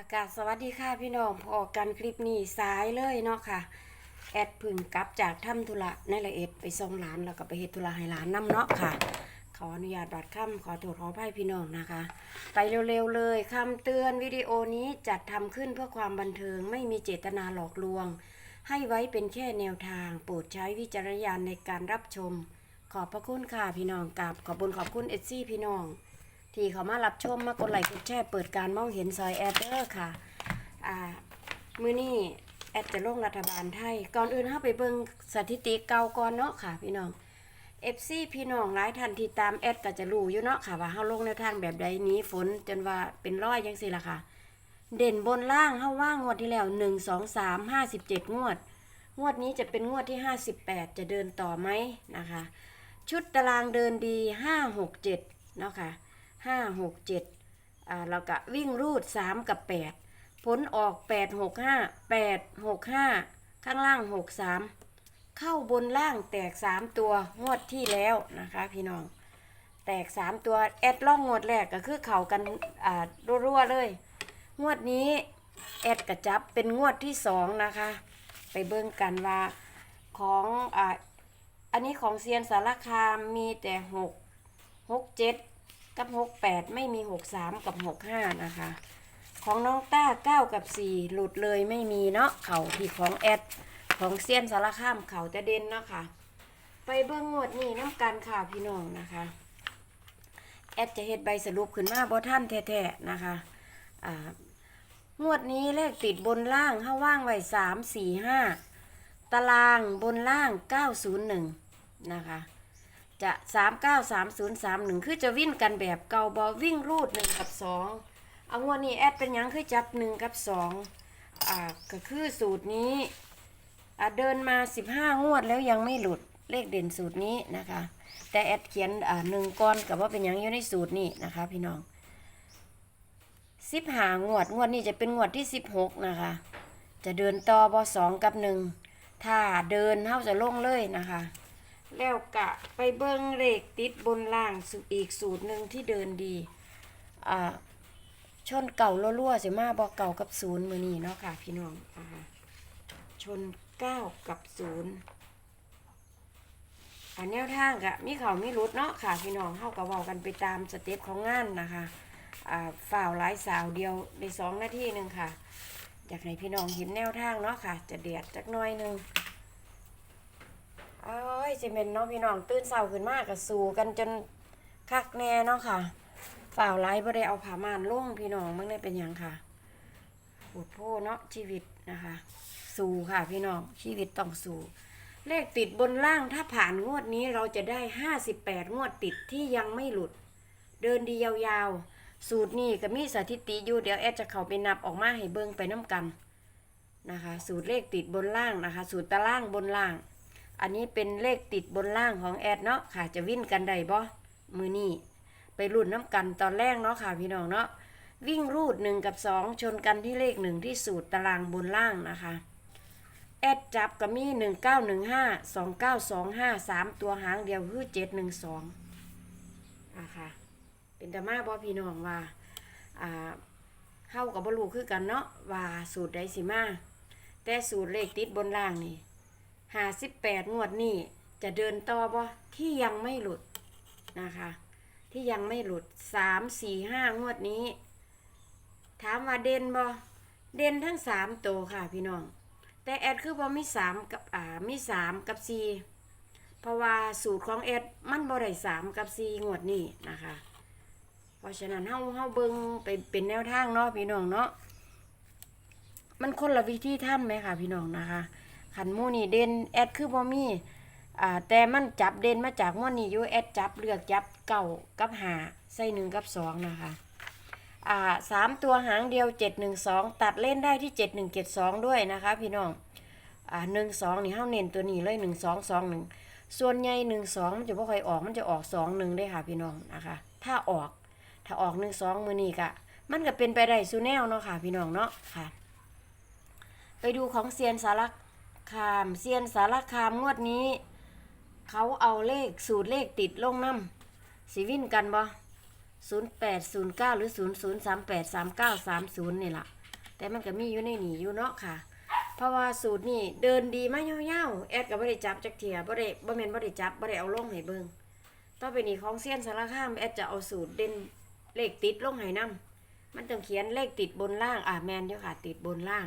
อากาศสวัสดีค่ะพี่น้องพอกันคลิปนี้สายเลยเนาะค่ะ แอดพึ่งกลับจากทำธุระในละเอ็ดไปส่งหลานแล้วก็ไปเฮ็ดธุระให้หลานน้ำเนาะค่ะ ขออนุญาตบัดค่ำขอโทษขออภัยพี่น้องนะคะ ไปเร็วๆเลยคำเตือนวิดีโอนี้จัดทำขึ้นเพื่อความบันเทิงไม่มีเจตนาหลอกลวง ให้ไว้เป็นแค่แนวทางโปรดใช้วิจารณญาณในการรับชม ขอบพระคุณค่ะพี่น้องกับขอบคุญขอบคุณเอซี่พี่น้อง ที่เขามารับชมมากดไลค์กดแชร์เปิดการมองเห็นซอยแอดเดอร์ค่ะอ่ามือนี้แอดจะลงรัฐบาลไทย ก่อนอื่นเข้าไปเบิ่งสถิติเก่าก่อนเนาะค่ะ พี่น้อง FC พี่น้องหลายท่านที่ตามแอดก็จะรู้อยู่เนาะค่ะว่าเฮาลงแนวทางแบบใดหนี้ฝนจนว่าเป็นร้อยจังซี่ล่ะค่ะ เด่นบนล่างเฮาว่างงวดที่แล้ว1 2 3 57งวด งวดนี้จะเป็นงวดที่58จะเดินต่อไหมนะคะ ชุดตารางเดินดี5 6 7เนาะค่ะ ห้าหกเจ็ดอ่าแล้วก็วิ่งรูดสามกับแปดผลออกแปดหกห้าแปดหกห้าข้างล่างหกสามเข้าบนล่างแตกสามตัวงวดที่แล้วนะคะพี่น้อง แตกสามตัวแอดล่องงวดแรกก็คือเข่ากันอ่ารั่วๆเลย งวดนี้แอดกระจับเป็นงวดที่สองนะคะ ไปเบิ่งกันว่าของอ่าอันนี้ของเซียนสารคามมีแต่หกหกเจ็ด กับ68ไม่มี63กับ65นะคะ ของน้องต้า9กับ4หลุดเลยไม่มีเนาะเข่าที่ของแอดของเซียนสารข้ามเข่าจะเด่นเนาะค่ะ ไปเบิ้งงวดนี้น้ำกันค่ะพี่น้องนะคะ แอดจะเฮ็ดใบสรุปขึ้นมาบ่ท่านแท้ๆนะคะอ่างวดนี้เลขติดบนล่างห้าว่างไว้3 4 5ตารางบนล่าง901นะคะ จะ3 9 3 0 3 1คือจะวิ่งกันแบบเก่าบอวิ่งรูด1กับ2เอางวดนี้แอดเป็นยังคือจับ1กับ2อ่าก็คือสูตรนี้อ่าเดินมา15งวดแล้วยังไม่หลุดเลขเด่นสูตรนี้นะคะ แต่แอดเขียนอ่าหนึ่งก้อนกับว่าเป็นยังอยู่ในสูตรนี้นะคะ พี่น้องสิบหางวดงวดนี้จะเป็นงวดที่16นะคะ จะเดินต่อบอสองกับหนึ่งถ้าเดินเท่าจะลงเลยนะคะ แล้วกะไปเบิ้งเลขติดบนล่างสูอีกสูตรหนึ่งที่เดินดี อ่า ชนเก่ารั่วๆเสียมาบอกเก่ากับศูนย์มือนี้เนาะค่ะ พี่น้องอ่าชนเก้ากับศูนย์อันแนวทางกะมีเขามีรุดเนาะค่ะ พี่น้องเข้ากับเว้ากันไปตามสเต็ปของงานนะคะอ่าฝ่าวหลายสาวเดียวในสองนาทีหนึ่งค่ะ อยากให้พี่น้องเห็นแนวทางเนาะค่ะ จะเดียดจักหน้อยหนึ่ง โอ้ยจะเป็นเนาะพี่น้องตื่นเช้าขึ้นมากกับสู่กันจนคักแน่เนาะค่ะฝ่าวไล่บ่ได้เอาผ้าม่านลงพี่น้องมันได้เป็นหยังค่ะปวดโพเนาะชีวิตนะคะ สู่ค่ะพี่น้องชีวิตต้องสู่ เลขติดบนล่างถ้าผ่านงวดนี้เราจะได้58งวดติดที่ยังไม่หลุด เดินดียาวๆ สูตรนี้ก็มีสถิติอยู่เดี๋ยวแอดจะเข้าไปนับออกมาให้เบิ่งไปน้ำกันนะคะ สูตรเลขติดบนล่างนะคะ สูตรตารางบนล่าง อันนี้เป็นเลขติดบนล่างของแอดเนาะค่ะจะวิ่นกันได้บ่มือนี่ไปรุ่นน้ำกันตอนแรกเนาะค่ะพี่น้องเนาะวิ่งรูดหนึ่งกับสองชนกันที่เลขหนึ่งที่สูตรตารางบนล่างนะคะ แอดจับก็มีหนึ่งเก้าหนึ่งห้าสองเก้าสองห้าสามตัวหางเดียวคือเจ็ดหนึ่งสองอะค่ะเป็นตามาบ่พี่น้องว่าอ่าเข้ากับบลูคือกันเนาะว่าสูตรใดสิมาแต่สูตรเลขติดบนล่างนี่ หาสิบแปดงวดนี่จะเดินต่อบ่ที่ยังไม่หลุดนะคะ ที่ยังไม่หลุดสามสี่ห้างวดนี้ ถามว่าเด่นบ่เด่นทั้งสามตัวค่ะพี่น้อง แต่แอดคือบ่มีสามกับอ่ามีสามกับสี่เพราะว่าสูตรของแอดมันบ่ได้สามกับสี่งวดนี้นะคะ เพราะฉะนั้นเฮาเฮาเบิ่งไปเป็นแนวทางเนาะพี่น้องเนาะมันคนละวิธีทำไหมค่ะพี่น้องนะคะ ขันมูนี่เด่นแอดคือบ่มีอ่าแต่มันจับเด่นมาจากมูนี่อยู่แอดจับเลือกจับเก่ากับหาใส่หนึ่งกับสองนะคะอ่าสามตัวหางเดียวเจ็ดหนึ่งสองตัดเล่นได้ที่เจ็ดหนึ่งเจ็ดสองด้วยนะคะ พี่น้องอ่าหนึ่งสองนี่เฮาเน้นตัวนี้เลยหนึ่งสองสองหนึ่งส่วนใหญ่หนึ่งสองมันจะบ่ค่อยออกมันจะออกสองหนึ่งได้ค่ะพี่น้องนะคะ ถ้าออกถ้าออกหนึ่งสองมือนี่กะมันก็เป็นไปได้สูแนวเนาะค่ะ พี่น้องเนาะค่ะ ไปดูของเซียนสาร คามเซียนสารคามงวดนี้ เขาเอาเลขสูตรเลขติดลงน้ำสีวินกันบ่ศูนย์แปดศูนย์เก้าหรือศูนย์ศูนย์สามแปดสามเก้าสามศูนย์นี่ล่ะแต่มันก็มีอยู่ในหนีอยู่เนาะค่ะ เพราะว่าสูตรนี่เดินดีมากเย้าๆแอดก็บ่ได้จับจักเทียบ่ได้บ่แม่นบ่ได้จับบ่ได้เอาลงให้เบิ่งต่อไปนี้ของเซียนสารคามแอดจะเอาสูตรเด่นเลขติดลงให้นํมันต้องเขียนเลขติดบนล่าง อะแมนอยู่ค่ะ ติดบนล่าง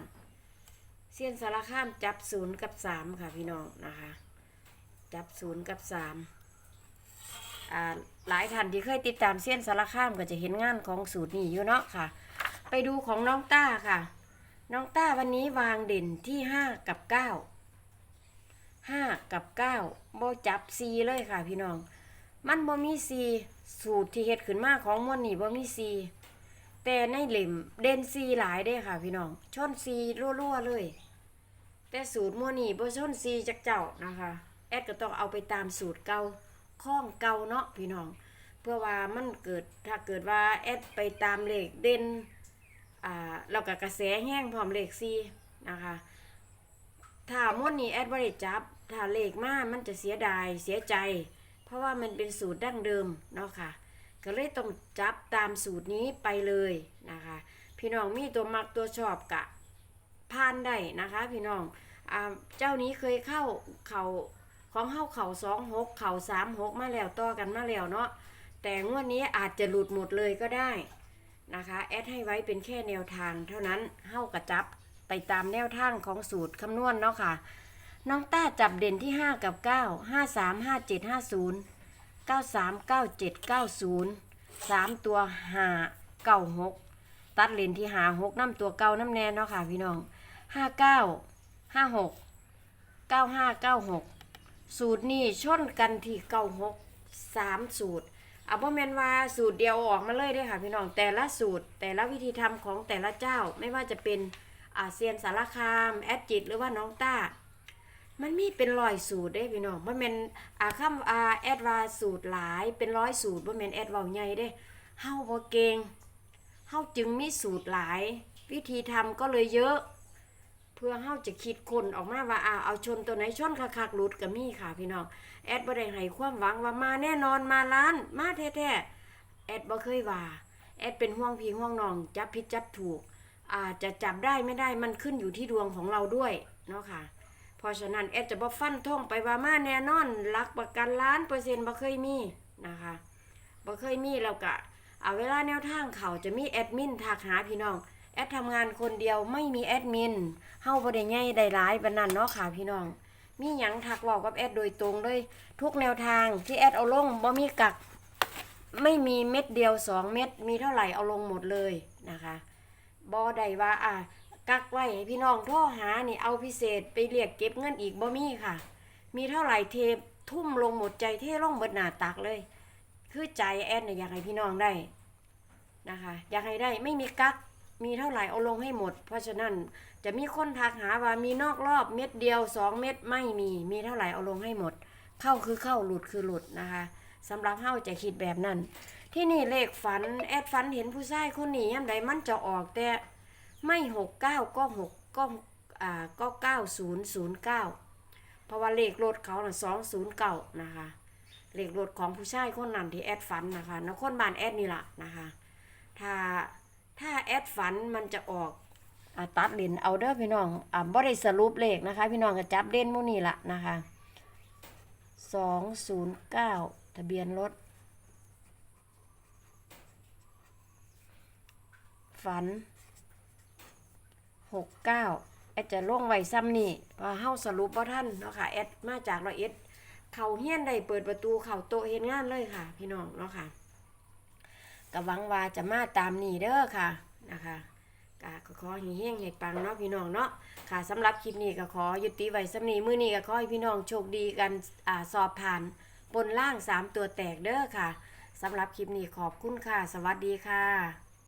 เซียนสารคามจับศูนย์กับสามค่ะพี่น้องนะคะ จับศูนย์กับสามอ่าหลายท่านที่เคยติดตามเซียนสารคามก็จะเห็นงานของสูตรนี้อยู่เนาะค่ะ ไปดูของน้องต้าค่ะ น้องต้าวันนี้วางเด่นที่ห้ากับเก้าห้ากับเก้าโบจับซีเลยค่ะพี่น้อง มันโบมีซีสูตรที่เฮ็ดขึ้นมาของมวนนี่บ่มีซีแต่ในเหล่มเด่นซีหลายเด้ค่ะพี่น้องชนซีรั่วๆเลย แต่สูตรมนี่บ่ชนซีจักเจ้านะคะ แอดก็ต้องเอาไปตามสูตรเก่าข้องเก่าเนาะพี่น้อง เพื่อว่ามันเกิดถ้าเกิดว่าแอดไปตามเลขเด่นอ่าเรากับกระแสแห้งพร้อมเลขซีนะคะถ้าม้วนนี้แอดบริจับ ถ้าเลขมากมันจะเสียดายเสียใจ เพราะว่ามันเป็นสูตรดั้งเดิมเนาะค่ะ ก็เลยต้องจับตามสูตรนี้ไปเลยนะคะ พี่น้องมีตัวมักตัวชอบกะ พานได้นะคะพี่น้องอ่าเจ้านี้เคยเข้าเขาของเข้าเข่าสองหกเข่าสามหกมาแล้วต่อกันมาแล้วเนาะแต่งวดนี้อาจจะหลุดหมดเลยก็ได้นะคะแอดให้ไว้เป็นแค่แนวทางเท่านั้นเฮ้ากระจับไปตามแนวทางของสูตรคำนวณเนาะค่ะ น้องต้าจับเด่นที่ 5 กับ 9 5 3 5 7 5 0 9 3 9 7 9 0 3 ตัว5 9 6ตัดเลนที่หา6น้ำตัวเก้าน้ำแนนเนาะค่ะพี่น้อง 5 9 5 6 9 5 9 6สูตรนี้ชนกันที่เก้าหกสามสูตรเอาบ่แมนว่าสูตรเดียวออกมาเลยด้อค่ะพี่น้องแต่ละสูตรแต่ละวิธีทำของแต่ละเจ้าไม่ว่าจะเป็นอาเซียนสารคามแอดจิตหรือว่าน้องต้า มันมีเป็นร้อยสูตรเด้พี่น้องบ่แม่นอาคำอาแอดว่าสูตรหลายเป็นร้อยสูตรบ่แมนแอดว้าใหญ่เด้เฮาบ่เก่งเฮาจึงมีสูตรหลาย วิธีทำก็เลยเยอะ เพื่อเฮาจะคิดคนออกมาว่าอ่าเอาชนตัวไหนชนคักๆหลุดก็มีค่ะพี่น้องแอดบ่ได้ให้ความหวังว่ามาแน่นอนมาล้านมาแท้ๆแอดบ่เคยว่าแอดเป็นห่วงพี่ห่วงน้องจับผิดจับถูกอาจจะจับได้ไม่ได้มันขึ้นอยู่ที่ดวงของเราด้วยเนาะค่ะเพราะฉะนั้นแอดจะบ่ฟันท่งไปว่ามาแน่นอนรักประกันล้านเปอร์เซ็นต์บ่เคยมีนะคะบ่เคยมีแล้วก็เอาเวลาแนวทางเขาจะมีแอดมินทักหาพี่น้อง แอดทำงานคนเดียวไม่มีแอดมินเฮ้าบ่ได้ใหญ่ได้หลายปานนั้นเนาะค่ะพี่น้อง มีหยังทักเว้ากับแอดโดยตรงเลยทุกแนวทางที่แอดเอาลงบ่มีกัก ไม่มีเม็ดเดียวสองเม็ดมีเท่าไหร่เอาลงหมดเลยนะคะบ่ได้ว่าอะกักไว้ให้พี่น้องโทรหานี่เอาพิเศษไปเรียกเก็บเงินอีกบ่มีค่ะ มีเท่าไหร่เททุ่มลงหมดใจเท่ลงเบิดหนาตักเลย คือใจแอดเนี่ยอยากให้พี่น้องได้นะคะ อยากให้ได้ไม่มีกัก มีเท่าไหร่เอาลงให้หมด เพราะฉะนั้นจะมีคนทักหาว่ามีนอกรอบเม็ดเดียวสองเม็ดไม่มีมีเท่าไหร่เอาลงให้หมด เข้าคือเข้าหลุดคือหลุดนะคะสำหรับเฮาจะคิดแบบนั้น ที่นี่เลขฝันแอดฝันเห็นผู้ชายคนนี้ยามใดมันจะออกแต่ไม่หกเก้าก็หกก็อ่าก็เก้าศูนย์ศูนย์เก้าเพราะว่าเลขรถเขาน่ะสองศูนย์เก้านะคะเลขรถของผู้ชายคนนั้นที่แอดฝันนะคะนครบาลแอดนี่แหละนะคะ ถ้า ถ้าแอดฝันมันจะออกอตัดเลนเอาเด้อพี่น้องอ่าบ่ได้สรุปเลขนะคะ พี่น้องก็จับเด่นมู่นี่ละนะคะสองศูนย์เก้าทะเบียนรถ ฝันหกเก้าแอดจะลงไว้ซ้ำนี่ว่าเฮาสรุปว่าท่านเนาะค่ะแอดมาจากร้อยเอ็ดเขาเฮี้ยนได้เปิดประตูเขาโตเฮ็ดงานเลยค่ะ พี่น้องเนาะค่ะ ก็หวังว่าจะมาตามนี่เด้อค่ะนะคะก็ขอให้เฮี้ยงให้ปังเนาะพี่น้องเนาะค่ะสำหรับคลิปนี้ก็ขอยุติไว้สำนีมื้อนี้ก็ขอให้พี่น้องโชคดีกันอ่าสอบผ่านบนล่างสามตัวแตกเด้อค่ะสำหรับคลิปนี้ขอบคุณค่ะ สวัสดีค่ะ